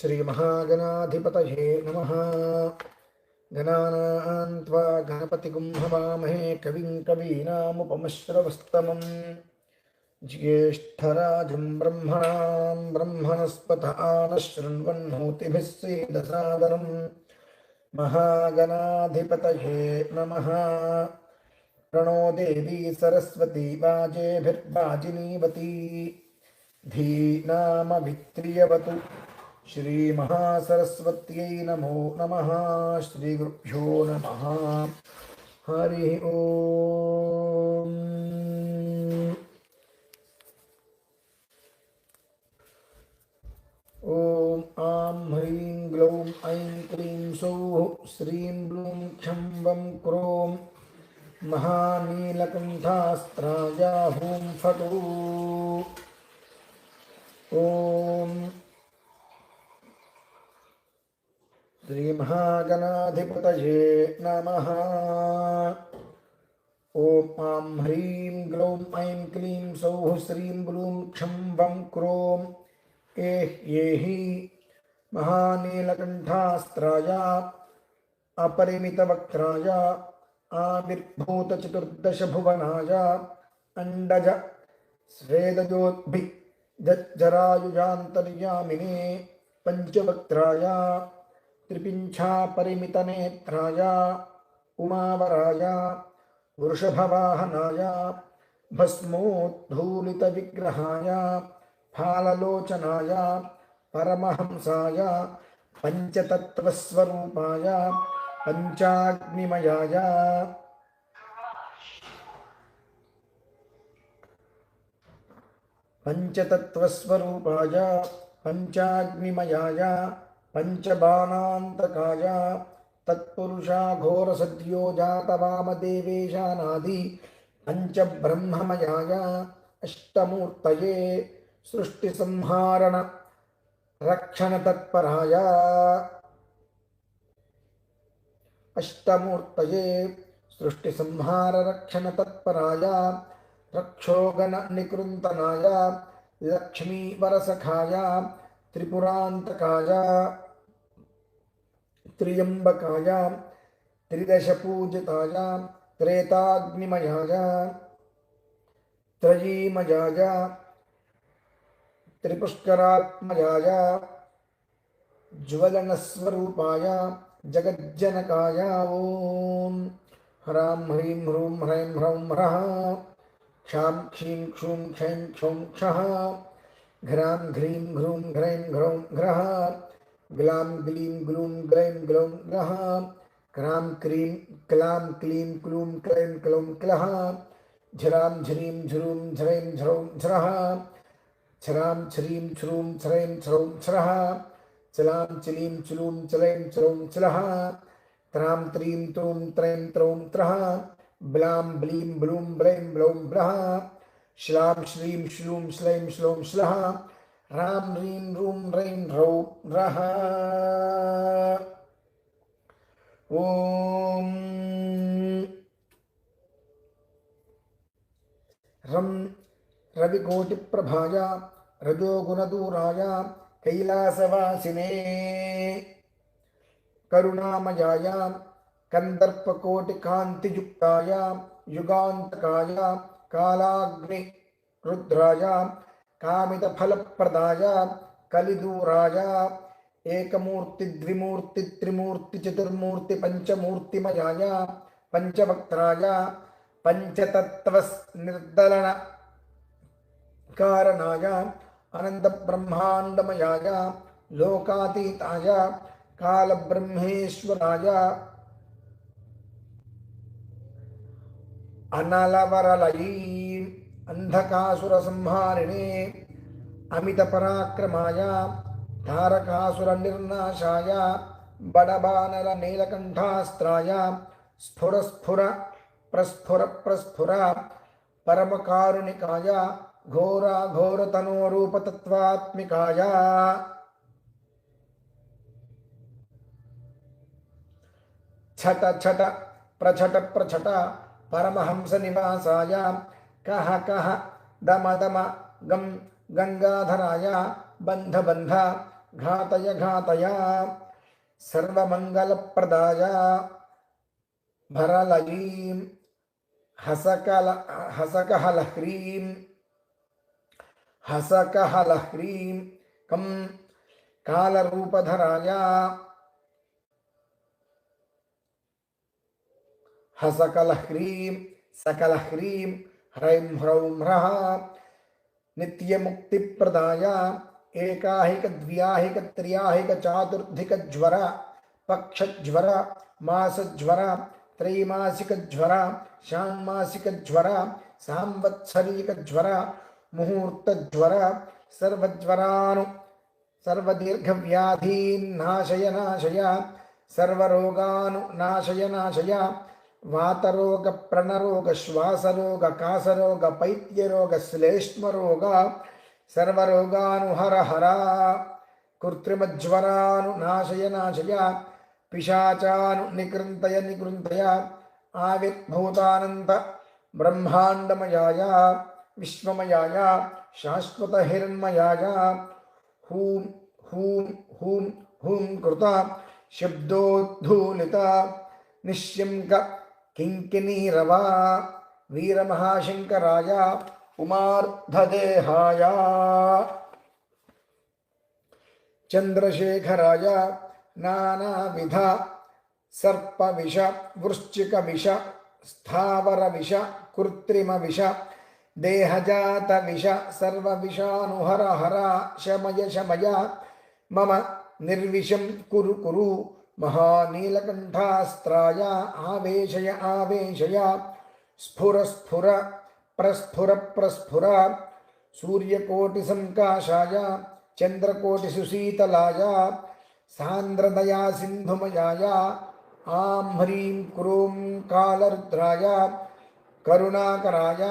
श्रीमहागणाधिपतये नमः। गणानान् त्वा गणपतिगुं हवामहे कविं कवीनामुपमश्रवस्तमम्। ज्येष्ठराजं ब्रह्मणां ब्रह्मणस्पत आनः शृण्वन्नोतिभिः सीदसादरम्। महागणाधिपतये नमः। प्रणो देवी सरस्वती वाजेभिर्वाजिनीवती धीनामभित्रियवतु श्रीमहासरस्वत्यै नमो नमः, श्रीगुरुभ्यो नमः। हरिः ॐ ॐ आं ह्रीं ग्लौं ऐं क्लीं सौः, श्रीं ब्लूं क्षं वं क्रों महानीलकण्ठास्त्राया हूँ फटु। ॐ श्रीमहागणाधिपतये नमः। ॐ आं ह्रीं ग्लौं ऐं क्लीं सौः श्रीं ब्लूं क्षं वं क्रों। एह् येहि महानीलकण्ठास्त्राय, अपरिमितवक्त्राय, आविर्भूतचतुर्दशभुवनाय, अण्डज स्वेदजोद्भि जरायुजान्तर्यामिने पञ्चवक्त्राय। त्रिपिञ्छापरिमितनेत्राय उमावराय वृषभवाहनाय भस्मोद्धूलितविग्रहाय फाललोचनाय परमहंसाय पञ्चतत्त्वस्वरूपाय पञ्चाग्निमयाय। पञ्चतत्त्वस्वरूपाय पञ्चाग्निमयाय पञ्चबाणान्तकाय तत्पुरुषाघोरसद्यो जातवामदेवेशानादि पञ्चब्रह्ममयाय अष्टमूर्तये सृष्टिसंहारण रक्षणतत्पराय अष्टमूर्तये सृष्टिसंहाररक्षणतत्पराय रक्षोगणनिकृन्तनाय लक्ष्मीवरसखाय त्रिपुरान्तकाय, त्र्यम्बकाय, त्रिदशपूजिताय, त्रेताग्निमयाय, त्रयीमयाय, त्रिपुष्करात्मयाय, ज्वलनस्वरूपाय, जगज्जनकाय ॐ ह्रां ह्रीं ह्रूं ह्रैं ह्रौं ह्रः क्षां क्षीं क्षूं क्षैं क्षौं क्षः। घ्रां, घ्रीं, घ्रूं, घ्रैं, घ्रौं घ्रः ग्लां, ग्लीं, ग्लूं, ग्लैं, ग्लौं ग्लः क्रां, क्रीं, क्लां, क्लीं, क्लूं, क्लैं, क्लौं क्लः झरां, झरीं, झुरूं, झरैं, झरौं झरः छरां, छरीं, छ्रूं, छरैं, छरौं छरः चलां, चलीं, चलूँ, चलैं, चलौं चलः त्रां, त्रीं, त्रूं, त्रैं, त्रौं त्रः ब्लां, ब्लीं, ब्लूं, ब्लैं, ब्लौं ब्लः श्लां श्रीं श्लूं श्लैं श्लौं श्लः रां ह्रीं रूं रैं रौ रः ॐ रं रविकोटिप्रभाय रजोगुणदूराय कैलासवासिने करुणामयाय कन्दर्पकोटिकान्तियुक्ताय युगान्तकाय కాలాగ్ని రుద్రాయ కామితఫలప్రదాయ కలిదూరాయ ఏకమూర్తి ద్విమూర్తి త్రిమూర్తి చతుర్మూర్తి పంచమూర్తిమయాయ పంచవక్త్రాయ పంచతత్వ నిర్దలన కారణాయ అనంత బ్రహ్మాండమయాయ లోకాతీతాయ కాలబ్రహ్మేశ్వరాయ అనలవరలయీ అంధకాసుర సంహారిణే అమిత పరాక్రమాయ తారకాసుర నిర్నాశాయ బడబానర నీలకంఠాస్త్రాయ స్ఫుర స్ఫుర ప్రస్ఫుర ప్రస్ఫుర పరమకారుణికాయ ఘోరా ఘోరతనోరూపతత్వాత్మికాయ ఛట ఛట ప్రఛట ప్రఛట పరమహంస నివాసాయ కహ కహ దమ దమ గం గంగాధరాయ. బంధ బంధ ఘాతయ ఘాతయ. సర్వమంగళప్రదాయ. భరలయీం హసకల హసకహలహ్రీం హసకహలహ్రీం కం కాలరూపధరాయ. सकलह्रीं ह्रैं ह्रौं ह्रः नित्यमुक्तिप्रदाय एकाहिकद्व्याहिकत्र्याहिकचातुर्धिकज्वर पक्षज्वर मासज्वर त्रैमासिकज्वर षाण्मासिकज्वर सांवत्सरिकज्वर मुहूर्तज्वर सर्वज्वरानु सर्वदीर्घव्याधीन् नाशय नाशय सर्वरोगानु नाशय नाशय वातरोग प्रणरोग श्वासरोग कासरोग पैत्यरोग श्लेष्मरोग सर्वरोगानुहर हर कृत्रिमज्वरानु नाशय नाशय पिशाचानु निकृन्तय निकृन्तय आविर्भूतानन्त ब्रह्माण्डमयाय विश्वमयाय शाश्वतहिरण्मयाय हूं हूं हूं हूं कृत शब्दोद्धूलित निश्यङ्क కింకినీరవ వీరమహాశంకరాయ ఉమార్ధదేహాయ చంద్రశేఖరాయ నానావిధ సర్పవిష వృశ్చికవిష స్థావరవిష కృత్రిమవిష దేహజాతవిష సర్వవిషానుహర హర శమయ శమయ మమ నిర్విషం కురు కురు महानीलकण्ठास्त्राय आवेशय आवेशय। स्फुर स्फुर प्रस्फुर। सूर्यकोटिसङ्काशाय चन्द्रकोटिसुशीतलाय सान्द्रदया सिन्धुमयाय आं ह्रीं क्रूं कालरुद्राय। करुणाकराय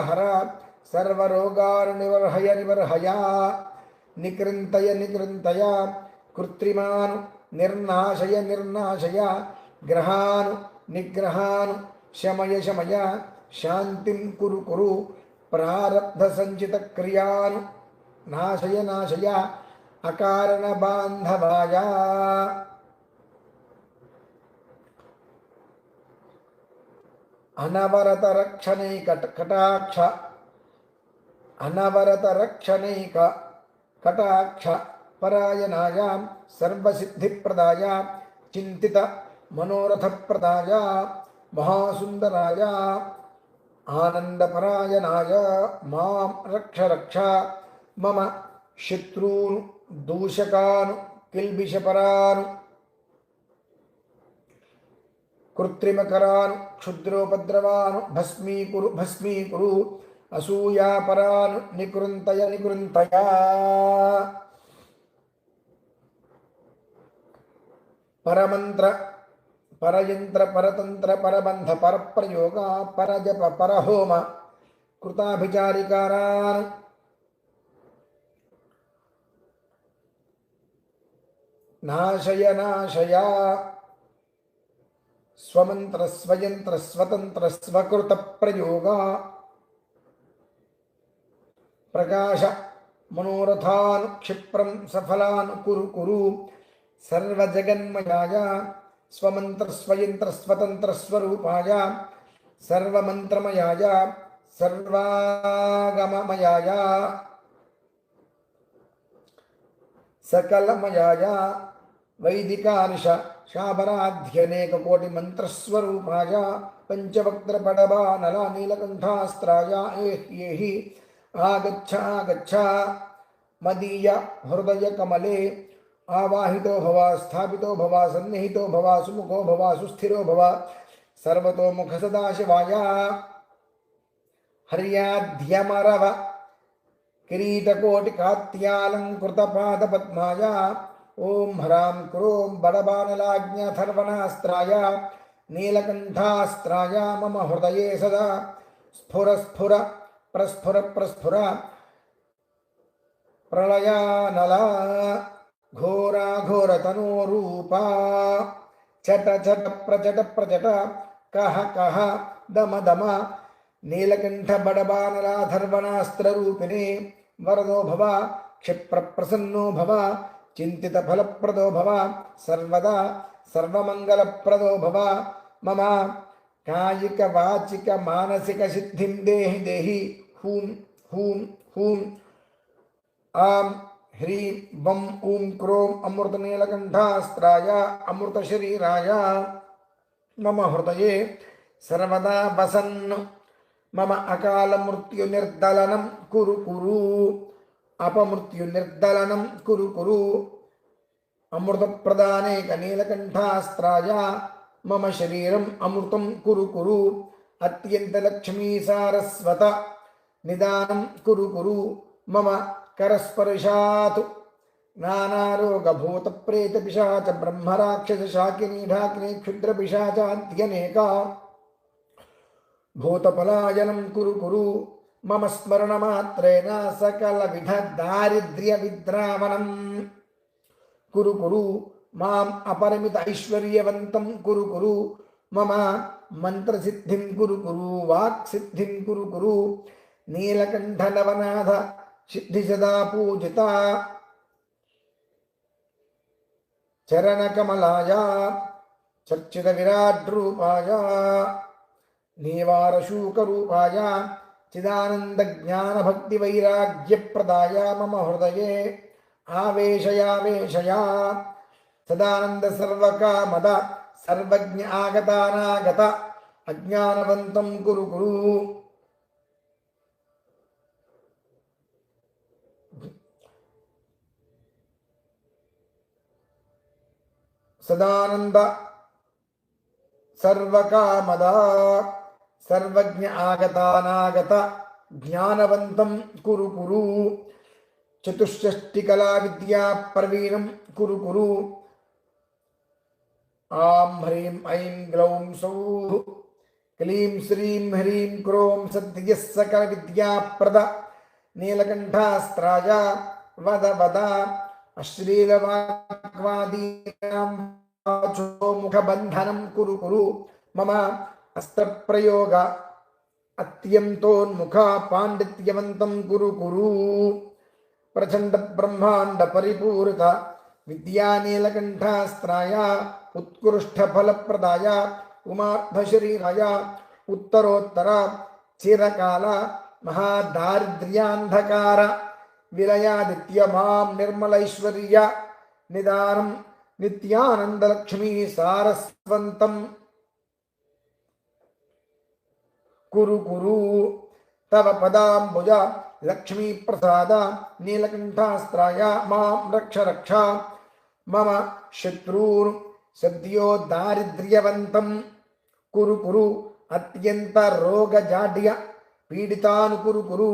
हर सर्वरोगानुनिवर्हय निवर्हय निकृन्तय निकृन्तय। కృత్రిమాను నిర్నాశయ నిర్నాశయ గ్రహాను నిగ్రహాను శమయ శమయ శాంతిం కురు కురు ప్రారబ్ధ సంచిత క్రియాను నాశయ నాశయ అకారణ బాంధవాయ. అనవరత రక్షణై కటాక్ష అనవరత రక్షణై కటాక్ష. పరాయణాయ సర్వసిద్ధిప్రదాయ చింతిత మనోరథప్రదాయ మహాసుందరాయ ఆనందపరాయణాయ మాం రక్ష రక్ష మమ శత్రూను దూషకాను కిల్బిషపరాను కృత్రిమకరాను క్షుద్రోపద్రవాను భస్మీకురు భస్మీకురు అసూయాపరాను నికృంతయ నికృంతయా. పరమంత్ర పరయంత్ర పరతంత్ర పరబంధ పరప్రయోగ పరజప పరహోమ కృతాభిచారికారాన్. నాశయ నాశయ. స్వమంత్ర స్వయంత్ర స్వతంత్ర స్వకృత ప్రయోగ. ప్రకాశ మనోరథాన్ క్షిప్రం సఫలాన్ కురు కురు. सर्वजगन्मयाय स्वमन्त्रस्वयन्त्रस्वतन्त्रस्वरूपाय सर्वमन्त्रमयाय सर्वागममयाय सकलमयाय वैदिकानिश शाबराध्यनेककोटिमन्त्रस्वरूपाय पञ्चवक्त्रपडबानलानीलकण्ठास्त्राय एह्येहि आगच्छ आगच्छ मदीय हृदयकमले आवाहितो भव, स्थापितो भव, सन्निहितो भव, सुमुखो भव, सुस्थिरो भव सर्वतोमुखसदाशिवाय हर्याध्यमरव किरीटकोटिकात्यालङ्कृतपादपद्माय, ॐ ह्रां क्रों बडबानलाज्ञाथर्वणास्त्राय नीलकण्ठास्त्राय मम हृदये सदा स्फुर स्फुर प्रस्फुर प्रस्फुर, प्रलयानला। ఘోరతనోరూపా చట చట ప్రచట ప్రచట కహ కహ దమ దమ. నీలకంఠ బడబానరాధర్వణాస్త్రరూపిణి వరదో భవ క్షిప్ర ప్రసన్నో భవ చింతిత ఫలప్రదో భవ సర్వదా సర్వమంగళప్రదో భవ. మమ కాయిక వాచిక మానసిక సిద్ధిం దేహి దేహి. హూం హూం హూం ఆం హ్రీం వం ఊం క్రోం అమృతనీలకంఠాస్త్రాయ అమృతశరీరాయ మమ హృదయే సర్వదా వసన్ మమ అకాల మృత్యు నిర్దలనం కురు కురు అపమృత్యు నిర్దలనం కురు కురు అమృతప్రదానేక నీలకంఠాస్త్రాయ మమ శరీరం అమృతం కురు కురు అత్యంతలక్ష్మీ సారస్వత నిదానం కురు కురు మమ కరస్పర్శాత్ నానారోగభూత ప్రేత పిశాచ బ్రహ్మరాక్షస శాకినీ ఢాకినీ క్షుద్ర పిశాచాద్యనేక భూతపలాయనం కురు కురు మమ స్మరణమాత్రేణ సకల విధ దారిద్ర్య విద్రావణం కురు కురు మాం అపరిమిత ఐశ్వర్యవంతం కురు కురు మమ మంత్రసిద్ధిం కురు కురు వాక్సిద్ధిం కురు కురు నీలకంఠనవనాథ నవనాథ సిద్ధి సదా పూజిత చరణకమలాయ చర్చిత విరాట్ రూపాయ నీవారశూకరూపాయ చిదానంద జ్ఞాన భక్తి వైరాగ్యప్రదాయ మమ హృదయే ఆవేశయావేశయా సదానంద సర్వకామద సర్వజ్ఞ ఆగతానాగత అజ్ఞానవంతం కురు కురు సదానంద సర్వకామద సర్వజ్ఞ ఆగతానాగత జ్ఞానవంతం కురు కురు చతుష్షష్టికళా విద్యా ప్రవీణం కురు కురు ఆం హ్రీం ఐం గ్లౌం సౌ క్లీం శ్రీం హ్రీం క్రోం సద్య సకల విద్యాప్రద నీలకంఠాస్త్రాయ వద వద అశ్లీలవాక్వాదీనాం కురు కురు మమ అస్త్రప్రయోగ అత్యంతోన్ముఖ పాండిత్యవంతం కురు కురు ప్రచండ బ్రహ్మాండ పరిపూరిత విద్యానీలకంఠాస్త్రాయ ఉత్కృష్ట ఫలప్రదాయ ఉమార్థశరీరాయ ఉత్తరోత్తర చిరకాల మహాదారిద్ర్యాంధకార విలయాదిత్య మాం నిర్మలైశ్వర్య నిదానం నిత్యానందలక్ష్మీ సారస్వంతం కురు కురు తవ పదాంబుజ లక్ష్మీ ప్రసాద నీలకంఠాస్త్రాయ మాం రక్ష రక్ష మమ శత్రూర్ సద్యో దారిద్ర్యవంతం కురు కురు అత్యంత రోగజాడ్య పీడితాను కురు కురు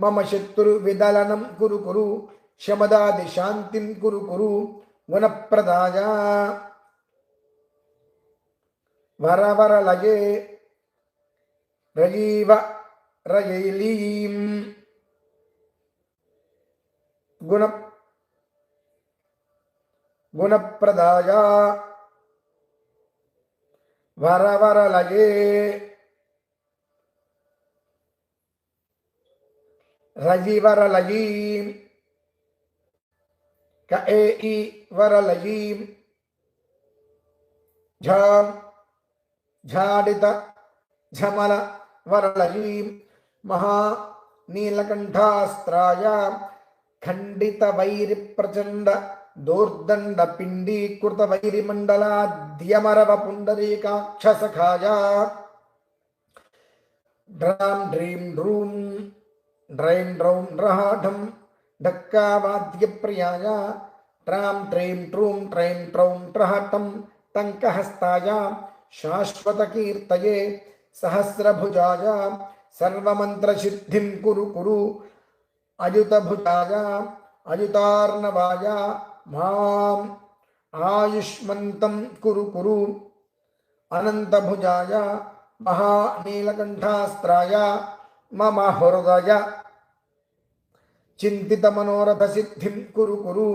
మమ శత్రు విదలనం కురు కురు శమదాది శాంతిం కురు కురు గుణప్రదాయ వరవరలయే రయీవ రయైలీం గుణ గుణప్రదాయ. వరవరలయే రజివరలయీం క ఏ ఈ వరలయీం ఝాం ఝాడిత ఝమల వరలయీం మహా నీలకంఠాస్త్రాయ ఖండిత వైరి ప్రచండ దోర్దండ పిండీకృత వైరి మండలాద్యమరవ పుండరీకాక్ష సఖాయ డ్రాం డ్రీం డ్రూం డ్రైం డ్రౌం డ్రహాఢం ఢక్కావాద్యప్రియాయ ట్రాం ట్రైం ట్రూం ట్రైం ట్రౌం ట్రహటం టంకహస్తాయ శాశ్వతకీర్తయే సహస్రభుజాయ సర్వమంత్రసిద్ధిం కురు కురు అయుతభుజాయ అయుతార్ణవాయ మాం ఆయుష్మంతం కురు కురు అనంతభుజాయ మహానీలకంఠాస్త్రాయ మమ హృదయ చింతిత మనోరథ సిద్ధిం కురు కురు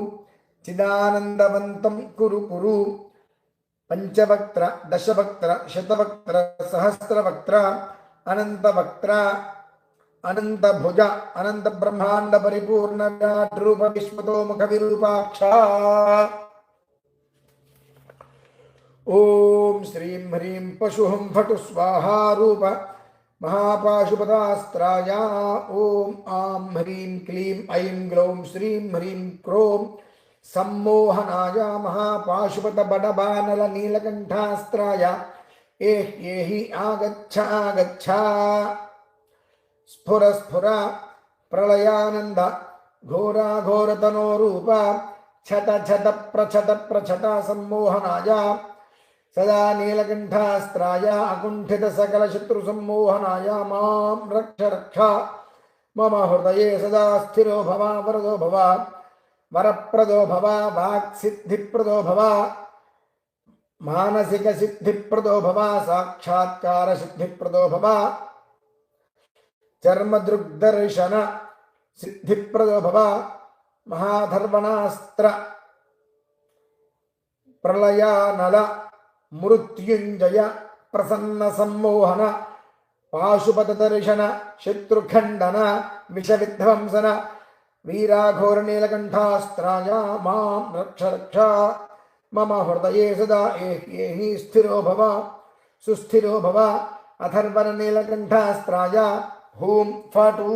చిదానందవంతం కురు కురు పంచవక్త్ర దశవక్త్ర శతవక్త్ర సహస్రవక్త్ర అనంతవక్త్ర అనంతభుజ అనంత బ్రహ్మాండ పరిపూర్ణ విరాట్ రూప విశ్వతో ముఖ విరూపాక్ష ఓం శ్రీం హ్రీం పశుహం ఫటు స్వాహా రూప మహాపాశుపతాస్త్రాయ. ఓం ఆం హ్రీం క్లీం ఐం గ్లౌం శ్రీం హ్రీం క్రోం సమ్మోహనాయ మహాపాశుపత బడబానల నీలకంఠాస్త్రాయ ఏహ్ ఏహి ఆగచ్చ ఆగచ్చ. స్ఫుర స్ఫుర ప్రళయానంద ఘోరా ఘోరతనో రూప సదా నీలకంఠాస్త్రాయ అకుంఠిత సకల శత్రు సమ్మోహనాయ మాం రక్ష రక్ష మమ హృదయే సదా స్థిరో భవ వరదో భవ వరప్రదో భవ వాక్సిద్ధిప్రదో భవ మానసిక సిద్ధిప్రదో భవ సాక్షాత్కార సిద్ధిప్రదో భవ చర్మదృగ్దర్శన సిద్ధిప్రదో భవ మహాధర్వణాస్త్ర ప్రళయానల మృత్యుంజయ ప్రసన్న సమ్మోహన పాశుపత దర్శన శత్రుఖండన విషవిధ్వంసన వీరాఘోర నీలకంఠాస్త్రాయ మాం రక్ష రక్ష మమ హృదయే సదా ఏహి స్థిరో భవ సుస్థిరో భవ. అథర్వణ నీలకంఠాస్త్రాయ హూం ఫటూ.